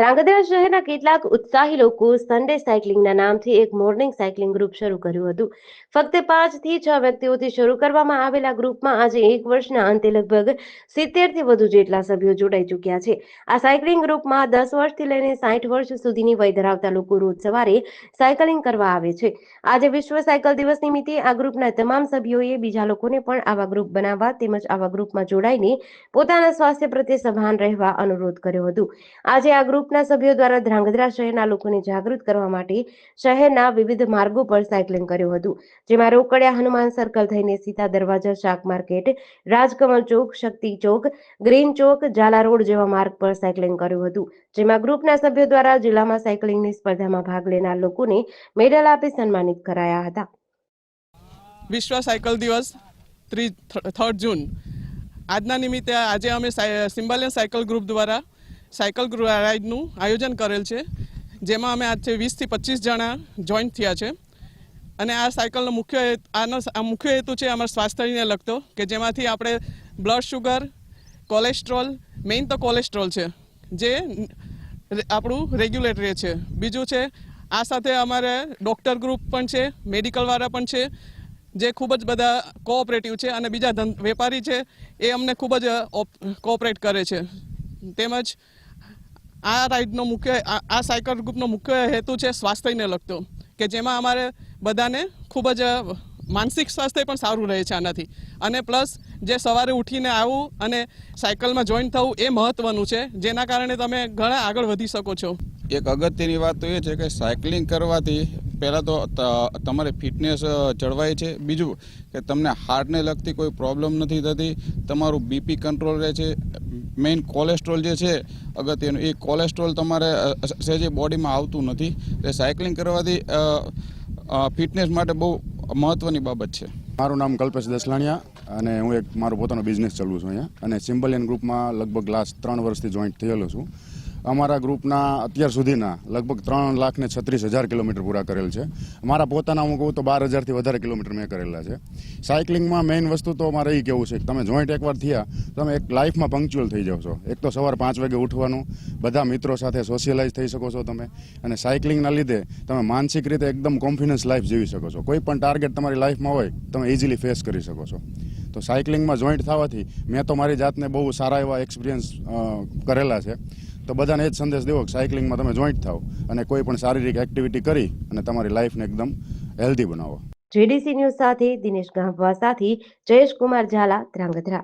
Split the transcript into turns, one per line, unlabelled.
ધ્રાંગધ્રા શહેરના કેટલાક ઉત્સાહી લોકો સન્ડે સાયકલિંગના નામથી એક મોર્નિંગ સાયકલિંગ ગ્રુપ શરૂ કર્યું હતું. ફક્ત પાંચથી છ વ્યક્તિઓથી શરૂ કરવામાં આવેલા ગ્રુપમાં આજે એક વર્ષના અંતે લગભગ સિત્તેરથી વધુ જેટલા સભ્યો જોડાઈ ચૂક્યા છે. આ સાયકલિંગ ગ્રુપમાં દસ વર્ષથી લઈને સાઠ વર્ષ સુધીની વય ધરાવતા લોકો રોજ સવારે સાયકલિંગ કરવા આવે છે. આજે વિશ્વ સાયકલ દિવસ નિમિત્તે આ ગ્રુપના તમામ સભ્યોએ બીજા લોકોને પણ આવા ગ્રુપ બનાવવા તેમજ આવા ગ્રુપમાં જોડાઈને પોતાના સ્વાસ્થ્ય પ્રત્યે સભાન રહેવા અનુરોધ કર્યો હતો. આજે આ ગ્રુપના સભ્યો દ્વારા ધ્રાંગધ્રા શહેરના લોકોને જાગૃત કરવા માટે શહેરના વિવિધ માર્ગો પર સાયકલિંગ કર્યું હતું, જેમાં રોકડિયા હનુમાન સર્કલ થઈને સીતા દરવાજા, શાક market, Rajkamal Chowk, Shakti Chowk, green Chowk, Zala road જેવા માર્ગ પર સાયકલિંગ કર્યું હતું, જેમાં ગ્રુપના સભ્યો દ્વારા જિલ્લામાં સાયકલિંગની સ્પર્ધામાં ભાગ લેનાર લોકોને મેડલ આપી સન્માનિત કરાયા હતા.
વિશ્વ સાયકલ દિવસ થર્ડ જૂન. આજના નિમિત્તે આજે અમે સિમ્બાલિયન સાયકલ ગ્રુપ દ્વારા સાયકલ રાઇડનું આયોજન કરેલ છે, જેમાં અમે આજથી વીસથી પચીસ જણા જોઈન્ટ થયા છે. અને આ સાયકલનો મુખ્ય આનો મુખ્ય હેતુ છે અમારા સ્વાસ્થ્યને લગતો, કે જેમાંથી આપણે બ્લડ શુગર, કોલેસ્ટ્રોલ મેઇન તો કોલેસ્ટ્રોલ છે, જે આપણું રેગ્યુલેટરી છે. બીજું છે, આ સાથે અમારે ડૉક્ટર ગ્રુપ પણ છે મેડિકલવાળા પણ છે, જે ખૂબ જ બધા કોઓપરેટિવ છે, અને બીજા વેપારી છે, એ અમને ખૂબ જ કોઓપરેટ કરે છે. તેમજ આ રાઇડનો મુખ્ય આ સાયકલ ગ્રુપનો મુખ્ય હેતુ છે સ્વાસ્થ્યને લગતો, કે જેમાં અમારે બધાને ખૂબ જ માનસિક સ્વાસ્થ્ય પણ સારું રહે છે આનાથી. અને પ્લસ જે સવારે ઉઠીને આવવું અને સાયકલમાં જોઈન થવું એ મહત્ત્વનું છે, જેના કારણે તમે ઘણા આગળ વધી શકો છો.
એક અગત્યની વાત તો એ છે કે સાયકલિંગ કરવાથી પહેલાં તો તમારી ફિટનેસ જળવાય છે. બીજું કે તમને હાર્ટને લગતી કોઈ પ્રોબ્લેમ નથી થતી. તમારું બીપી કંટ્રોલ રહે છે. મેઇન કોલેસ્ટ્રોલ જે છે, અગત્યનું, એ કોલેસ્ટ્રોલ તમારે સહેજે બોડીમાં આવતું નથી. એટલે સાયકલિંગ કરવાથી ફિટનેસ માટે બહુ મહત્ત્વની બાબત છે.
મારું નામ કલ્પેશ દસલાણિયા અને હું એક મારો પોતાનો બિઝનેસ ચલાવું છું અહીંયા. અને સિમ્બલિયન ગ્રુપમાં લગભગ લાસ્ટ ત્રણ વર્ષથી જોઈન્ટ થયેલો છું. અમારા ગ્રુપના અત્યાર સુધીના લગભગ ત્રણ લાખ ને છત્રીસ હજાર કિલોમીટર પૂરા કરેલ છે. મારા પોતાના હું કહું તો બાર હજારથી વધારે કિલોમીટર મેં કરેલા છે. સાયકલિંગમાં મેઇન વસ્તુ તો મારે એ કહેવું છે કે તમે જોઈન્ટ એકવાર થયા, તમે એક લાઈફમાં પંક્ચ્યુઅલ થઈ જાઓ છો. એક તો સવાર પાંચ વાગે ઉઠવાનું, બધા મિત્રો સાથે સોશિયલાઇઝ થઈ શકો છો તમે. અને સાયકલિંગના લીધે તમે માનસિક રીતે એકદમ કોન્ફિડન્સ લાઈફ જીવી શકો છો. કોઈ પણ ટાર્ગેટ તમારી લાઈફમાં હોય, તમે ઇઝીલી ફેસ કરી શકો છો. તો સાયકલિંગમાં જોઈન્ટ થવાથી મેં તો મારી જાતને બહુ સારા એવા એક્સપિરિયન્સ કરેલા છે. તો બધાને એ જ સંદેશ દેવો કે સાયકલિંગમાં તમે જોઈન્ટ થાઓ અને કોઈ પણ શારીરિક એક્ટિવિટી કરી અને તમારી લાઈફને એકદમ હેલ્ધી બનાવો.
જેડીસી ન્યૂઝ સાથે દિનેશ ગાંભવા સાથે જયેશ કુમાર ઝાલા ધ્રાંગધ્રા.